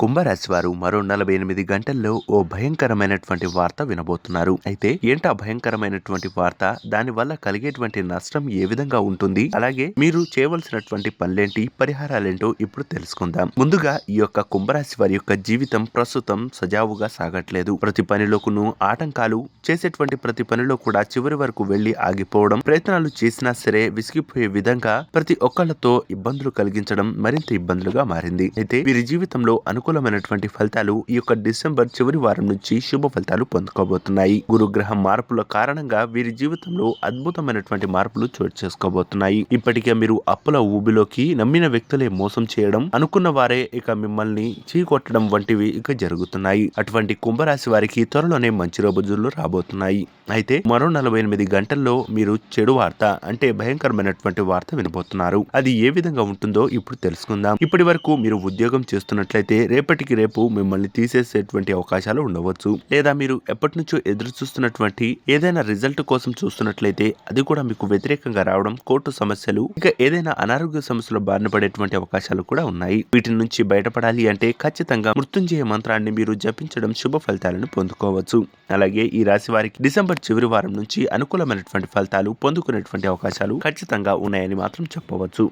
కుంభరాశి వారు మరో నలభై ఎనిమిది గంటల్లో ఓ భయంకరమైనటువంటి వార్త వినబోతున్నారు. అయితే ఏంటా భయంకరమైనటువంటి వార్త? దాని వల్ల కలిగేటువంటి నష్టం ఏ విధంగా ఉంటుంది? అలాగే మీరు చేయవలసినటువంటి పనులేంటి? పరిహారాలేంటో ఇప్పుడు తెలుసుకుందాం. ముందుగా ఈ యొక్క కుంభరాశి వారి యొక్క జీవితం ప్రస్తుతం సజావుగా సాగట్లేదు. ప్రతి పనిలోకును ఆటంకాలు చేసేటువంటి ప్రతి పనిలో కూడా చివరి వరకు వెళ్ళి ఆగిపోవడం ప్రయత్నాలు చేసినా సరే విసిగిపోయే విధంగా ప్రతి ఒక్కళ్ళతో ఇబ్బందులు కలిగించడం మరింత ఇబ్బందులుగా మారింది. అయితే వీరి జీవితంలో అనుకూలమైనటువంటి ఫలితాలు ఈ యొక్క డిసెంబర్ చివరి వారం నుంచి శుభ ఫలితాలు పొందుకోబోతున్నాయి. గురుగ్రహం మార్పుల కారణంగా వీరి జీవితంలో అద్భుతమైనటువంటి మార్పులు చోటు చేసుకోబోతున్నాయి. ఇప్పటికే మీరు అప్పుల ఊబిలోకి నమ్మిన వ్యక్తులే మోసం చేయడం అనుకున్న వారే ఇక మిమ్మల్ని చీకొట్టడం వంటివి ఇక జరుగుతున్నాయి. అటువంటి కుంభరాశి వారికి త్వరలోనే మంచి రోజులు రాబోతున్నాయి. అయితే మరో నలభై ఎనిమిది గంటల్లో మీరు చెడు వార్త అంటే భయంకరమైనటువంటి వార్త వినబోతున్నారు. అది ఏ విధంగా ఉంటుందో ఇప్పుడు తెలుసుకుందాం. ఇప్పటి వరకు మీరు ఉద్యోగం చేస్తున్నట్లయితే రేపటికి రేపు మిమ్మల్ని తీసేసేటువంటి అవకాశాలు ఉండవచ్చు. లేదా మీరు ఎప్పటి నుంచో ఎదురు చూస్తున్నటువంటి ఏదైనా రిజల్ట్ కోసం చూస్తున్నట్లయితే అది కూడా మీకు వ్యతిరేకంగా రావడం కోర్టు సమస్యలు ఇంకా ఏదైనా అనారోగ్య సమస్యలు బారిన పడేటువంటి అవకాశాలు కూడా ఉన్నాయి. వీటి నుంచి బయటపడాలి అంటే ఖచ్చితంగా మృత్యుంజయ మంత్రాన్ని మీరు జపించడం శుభ ఫలితాలను పొందుకోవచ్చు. అలాగే ఈ రాశి వారికి డిసెంబర్ చివరి వారం నుంచి అనుకూలమైనటువంటి ఫలితాలు పొందుకునేటువంటి అవకాశాలు ఖచ్చితంగా ఉన్నాయని మాత్రం చెప్పవచ్చు.